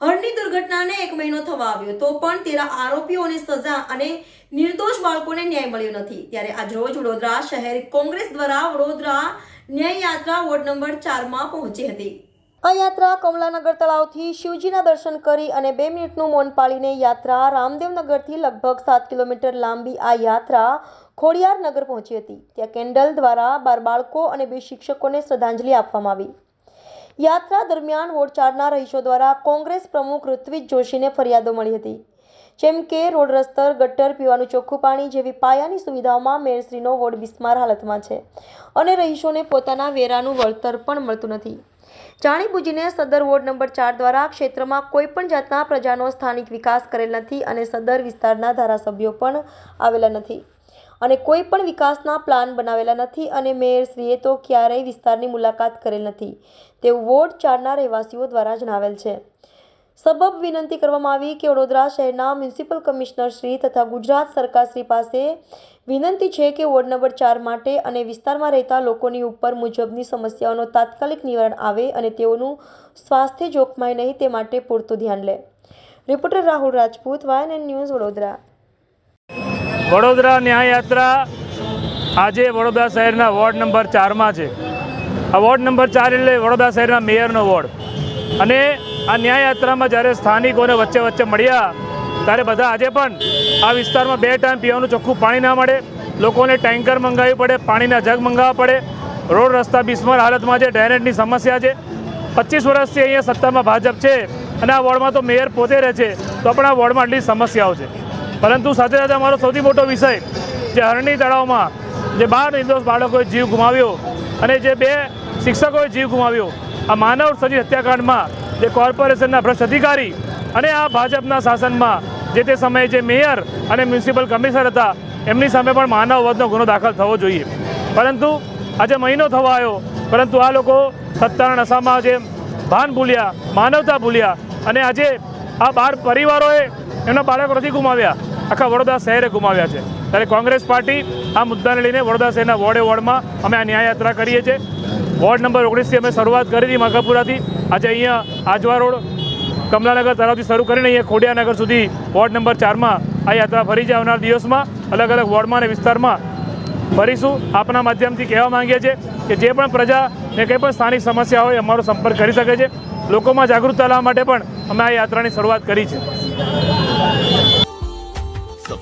હરની દુર્ઘટનાને એક મહિનો થવા આવ્યો, તો પણ તેના આરોપીઓને સજા અને નિર્દોષ બાળકોને ન્યાય મળ્યો નથી. ત્યારે આજરોજ વડોદરા શહેર કોંગ્રેસ દ્વારા વડોદરા ન્યાય યાત્રા વોર્ડ નંબર ચારમાં પહોંચી હતી. આ યાત્રા કમલાનગર તળાવથી શિવજીના દર્શન કરી અને બે મિનિટનું મૌન પાળીને યાત્રા રામદેવનગરથી લગભગ સાત કિલોમીટર લાંબી આ યાત્રા ખોડિયાર નગર પહોંચી હતી. ત્યાં કેન્ડલ દ્વારા બાર બાળકો અને બે શિક્ષકોને શ્રદ્ધાંજલિ આપવામાં આવી. યાત્રા દરમિયાન વોટ ચારના રહીશો દ્વારા કોંગ્રેસ પ્રમુખ ઋત્વિજ જોશીને ફરિયાદો મળી હતી. જેમ કે, રોડ રસ્તર, ગટર, પીવાનું ચોખ્ખું પાણી જેવી પાયાની સુવિધાઓમાં મેયરશ્રીનો વોર્ડ બિસ્માર હાલતમાં છે અને રહીશોને પોતાના વેરાનું વળતર પણ મળતું નથી. જાણીબુજીને સદર વોર્ડ નંબર ચાર દ્વારા ક્ષેત્રમાં કોઈ પણ જાતના પ્રજાનો સ્થાનિક વિકાસ કરેલ નથી અને સદર વિસ્તારના ધારાસભ્યો પણ આવેલા નથી. અને કોઈ પણ વિકાસના પ્લાન બનાવેલા નથી અને મેયરશ્રીએ તો ક્યારેય વિસ્તારની મુલાકાત કરેલ નથી. તેવું વોર્ડ ચારના રહેવાસીઓ દ્વારા જણાવેલ છે. સબબ વિનંતી કરવામાં આવી કે વડોદરા શહેરના મ્યુનિસિપલ કમિશનર શ્રી તથા ગુજરાત સરકાર શ્રી પાસે વિનંતી છે કે વોર્ડ નંબર ચાર માટે અને વિસ્તારમાં રહેતા લોકોની ઉપર મુજબની સમસ્યાઓનો તાત્કાલિક નિવારણ આવે અને તેઓનું સ્વાસ્થ્ય જોખમાય નહીં તે માટે પૂરતું ધ્યાન લે. રિપોર્ટર રાહુલ રાજપૂત, વાયન ન્યૂઝ વડોદરા. વડોદરા ન્યાયયાત્રા આજે વડોદરા શહેરના વોર્ડ નંબર ચારમાં છે. આ વોર્ડ નંબર ચાર એટલે વડોદરા શહેરના મેયરનો વોર્ડ. અને આ ન્યાયયાત્રામાં જ્યારે સ્થાનિકોને વચ્ચે વચ્ચે મળ્યા, ત્યારે બધા આજે પણ આ વિસ્તારમાં બે ટાઈમ પીવાનું ચોખ્ખું પાણી ના મળે. લોકોને ટેન્કર મંગાવવી પડે, પાણીના જગ મંગાવવા પડે. રોડ રસ્તા બિસ્માર હાલતમાં છે, ડ્રેનેજની સમસ્યા છે. પચીસ વર્ષથી અહીંયા સત્તામાં ભાજપ છે અને આ વોર્ડમાં તો મેયર પોતે રહે છે, તો પણ આ વોર્ડમાં આટલી સમસ્યાઓ છે. પરંતુ સાથે સાથે અમારો સૌથી મોટો વિષય જે હરણી તળાવમાં જે બાર નિર્દોષ બાળકોએ જીવ ગુમાવ્યો અને જે બે શિક્ષકોએ જીવ ગુમાવ્યો, આ માનવ સર્જિત હત્યાકાંડમાં જે કોર્પોરેશનના ભ્રષ્ટ અધિકારી અને આ ભાજપના શાસનમાં જે તે સમયે જે મેયર અને મ્યુનિસિપલ કમિશનર હતા, એમની સામે પણ માનવ વધનો ગુનો દાખલ થવો જોઈએ. પરંતુ આજે મહિનો થવા આવ્યો, પરંતુ આ લોકો સત્તાના નશામાં જે ભાન ભૂલ્યા, માનવતા ભૂલ્યા અને આજે આ બાર પરિવારોએ એમના બાળકો નથી ગુમાવ્યા. આખા વડોદરા શહેરે ગુમાવ્યા છે. ત્યારે કોંગ્રેસ પાર્ટી આ મુદ્દાને લઈને વડોદરા શહેરના વોર્ડે વોર્ડમાં અમે આ ન્યાય યાત્રા કરીએ છીએ. વોર્ડ નંબર ઓગણીસથી અમે શરૂઆત કરી હતી માઘાપુરાથી આજે અહીંયા આજવા રોડ, કમલાનગર તરફથી શરૂ કરીને અહીંયા ખોડિયાનગર સુધી વોર્ડ નંબર ચારમાં આ યાત્રા ફરી જાય આવનાર દિવસમાં અલગ અલગ વોર્ડમાં અને વિસ્તારમાં ફરીશું. આપના માધ્યમથી કહેવા માંગીએ છીએ કે જે પણ પ્રજાને કંઈ પણ સ્થાનિક સમસ્યા હોય અમારો સંપર્ક કરી શકે છે. લોકોમાં જાગૃતતા લાવવા માટે પણ અમે આ યાત્રાની શરૂઆત કરી છે.